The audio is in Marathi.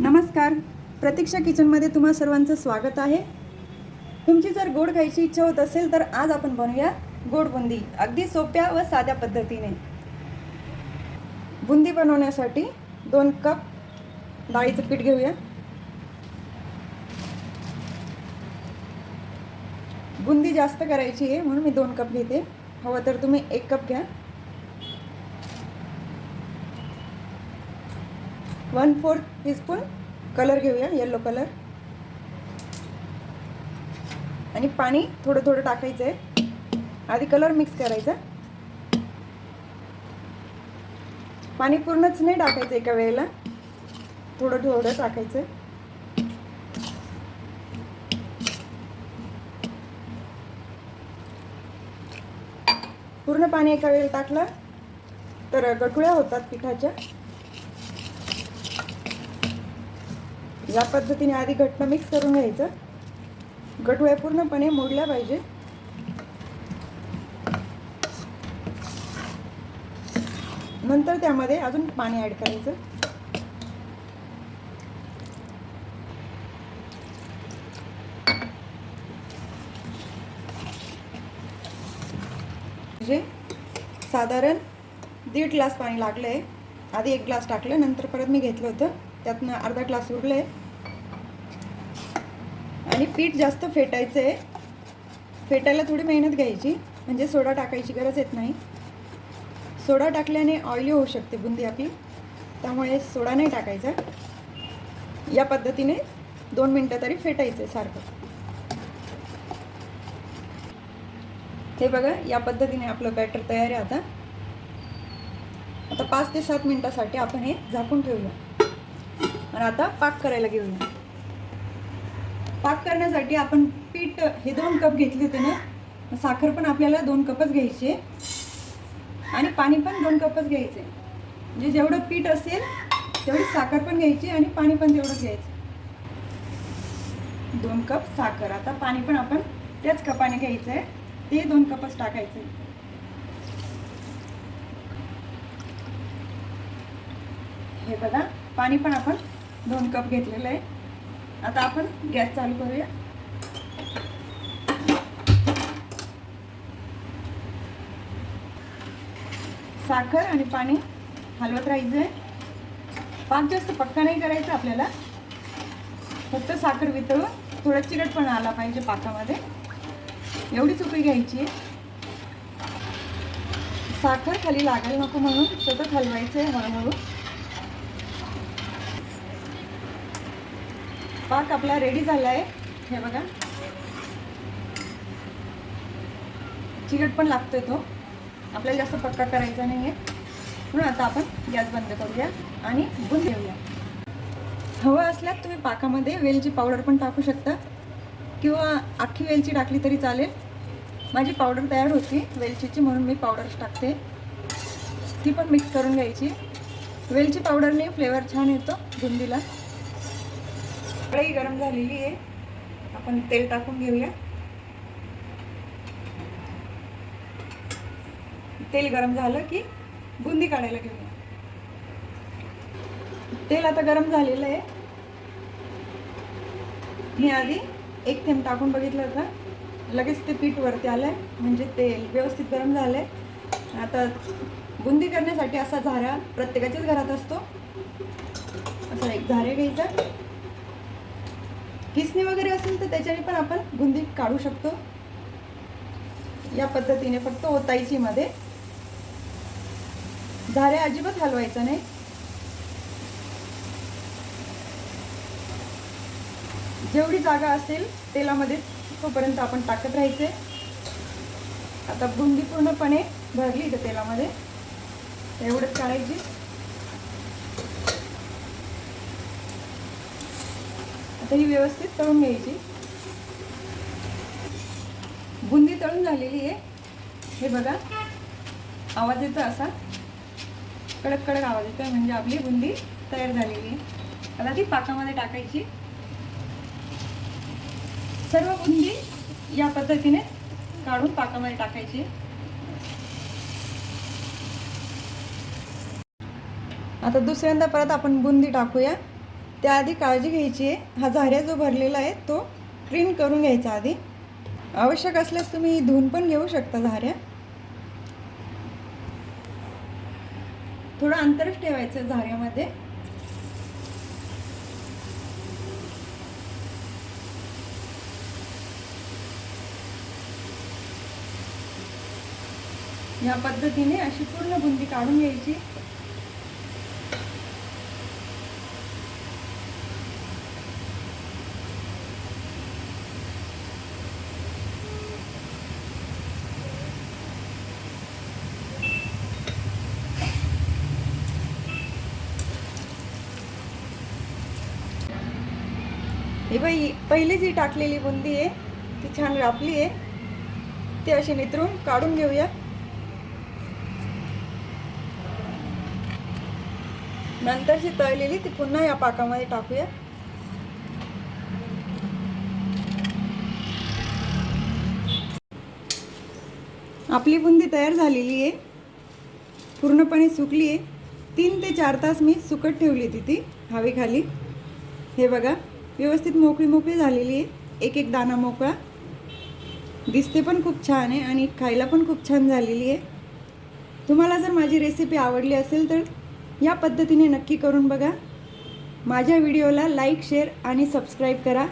नमस्कार. प्रतीक्षा किचनमध्ये तुम्हा सर्वांचं स्वागत आहे. तुमची जर गोड खायची इच्छा होत असेल तर आज आपण बनवूया गोड बुंदी. अगदी सोप्या व साध्या पद्धतीने. बुंदी बनवण्यासाठी दोन कप डाळीचं पीठ घेऊया. बुंदी जास्त करायची आहे म्हणून मी दोन कप घेते. हवं तर तुम्ही एक कप घ्या. वन फोर्थ टीस्पून कलर घेऊया येलो कलर आणि पाणी थोडं थोडं टाकायचं आहे आधी कलर मिक्स करायचा. पाणी पूर्णच नाही टाकायचं एका वेळेला. थोडं थोडं टाकायचं पूर्ण पाणी एका वेळेला टाकलं तर गठुळ्या होतात पिठाच्या. या पद्धतीने आधी घट्ट मिक्स करून घ्यायचं. गठुळ्या पूर्णपणे मोडल्या पाहिजे. नंतर त्यामध्ये अजून पाणी ॲड करायचं. म्हणजे साधारण दीड ग्लास पाणी लागलं आहे आधी एक ग्लास टाकलं नंतर परत मी घेतलं होतं. त्यातनं अर्धा ग्लास उरलं आहे आणि पीठ जास्त फेटायचं आहे फेटायला थोडी मेहनत घ्यायची म्हणजे सोडा टाकायची गरज येत नाही. सोडा टाकल्याने ऑइली होऊ शकते बुंदी आपली. त्यामुळे सोडा नाही टाकायचा. या पद्धतीने दोन मिनटं तरी फेटायचं आहे सारखं. हे बघा या पद्धतीने आपलं बॅटर तयार आहे आता. आता पाच ते सात मिनटासाठी आपण हे झाकून ठेवूया. आणि आता पाक करायला घेऊया पाक करण्यासाठी आपण पीठ हे दोन कप घेतले होते ना? साखर पण आपल्याला दोन कपच घ्यायचे आणि पाणी पण दोन कपच घ्यायचे म्हणजे जेवढं पीठ असेल तेवढी साखर पण घ्यायची आणि पाणी पण तेवढंच घ्यायचं दोन कप साखर. आता पाणी पण आपण त्याच कपाने घ्यायचं आहे. ते दोन कपच टाकायचे हे बघा पाणी पण आपण दोन कप घेतलेलं आहे. आता आपण गॅस चालू करूया. साखर आणि पाणी हलवत राहायचं आहे पाक जास्त पक्का नाही करायचा आपल्याला. फक्त साखर वितळून थोडा चिरटपणा आला पाहिजे पाकामध्ये. एवढीच उकळी घ्यायची आहे. साखर खाली लागायला नको म्हणून सतत हलवायचं आहे हळूहळू. पाक आपला रेडी झाला आहे हे बघा. चिकट पण लागतोय तो. आपल्याला जास्त पक्का करायचा नाही आहे म्हणून आता आपण गॅस बंद करूया आणि बुंद देऊया हवं असल्यास तुम्ही पाकामध्ये वेलची पावडर पण टाकू शकता. किंवा अख्खी वेलची टाकली तरी चालेल. माझी पावडर तयार होती. वेलचीची म्हणून मी पावडर टाकते. ती पण मिक्स करून घ्यायची. वेलची पावडरने फ्लेवर छान येतो बुंदीला. कढई गरम झालेली आहे. आपण तेल टाकून घेऊया. तेल गरम झालं की बुंदी काढायला घेऊया. तेल आता गरम झालेलं आहे. मी आधी एक थेंब टाकून बघितलं होतं. लगेच ते पीठ वरती आलं आहे म्हणजे तेल व्यवस्थित गरम झालं आहे आता बुंदी करण्यासाठी असा झारा प्रत्येकाच्याच घरात असतो. असा एक झारे घ्यायचा. किसणी वगैरे असेल तर त्याच्याने पण आपण बुंदी काढू शकतो. या पद्धतीने फक्त ओतायची मध्ये. झारे अजिबात हलवायचं नाही. जेवढी जागा असेल तेलामध्ये तोपर्यंत आपण टाकत राहायचे. आता बुंदी पूर्णपणे भरली इथं तेलामध्ये. एवढंच काढायची. आता ही व्यवस्थित तळून घ्यायची. बुंदी तळून झालेली आहे. हे बघा. आवाज येतो असा? कडक कडक आवाज येतो म्हणजे आपली बुंदी तयार झालेली आहे. आता ती पाकामध्ये टाकायची. सर्व बुंदी या पद्धतीने काढून पाकामध्ये टाकायची. आता दुसऱ्यांदा परत आपण बुंदी टाकूया. त्याआधी काळजी घ्यायची आहे. हा झाऱ्या जो भरलेला आहे तो क्लीन करून घ्यायचा आधी. आवश्यक असल्यास तुम्ही धुवून पण घेऊ शकता झाऱ्या. थोडं अंतरच ठेवायचं झाऱ्यामध्ये. या पद्धतीने अशी पूर्ण बुंदी काढून घ्यायची. ही बाई पहिली जी टाकलेली बुंदी आहे ती छान रापली आहे. ती अशी नितरून काढून घेऊया नंतरची तळलेली ती पुन्हा या पाकामध्ये टाकूया आपली बुंदी तयार झालेली आहे. पूर्णपणे सुकली आहे. तीन ते चार तास मी सुकट ठेवली होती ती हवेखाली. हे बघा. व्यवस्थित मोकळी मोकळी झालेली आहे. एक एक दाणा मोकळा. दिसते पण खूप छान आहे आणि खायला पण खूप छान झालेली आहे. तुम्हाला जर माझी रेसिपी आवडली असेल तर या पद्धतीने नक्की करून बघा. माझ्या व्हिडिओला लाईक शेअर आणि सबस्क्राईब करा.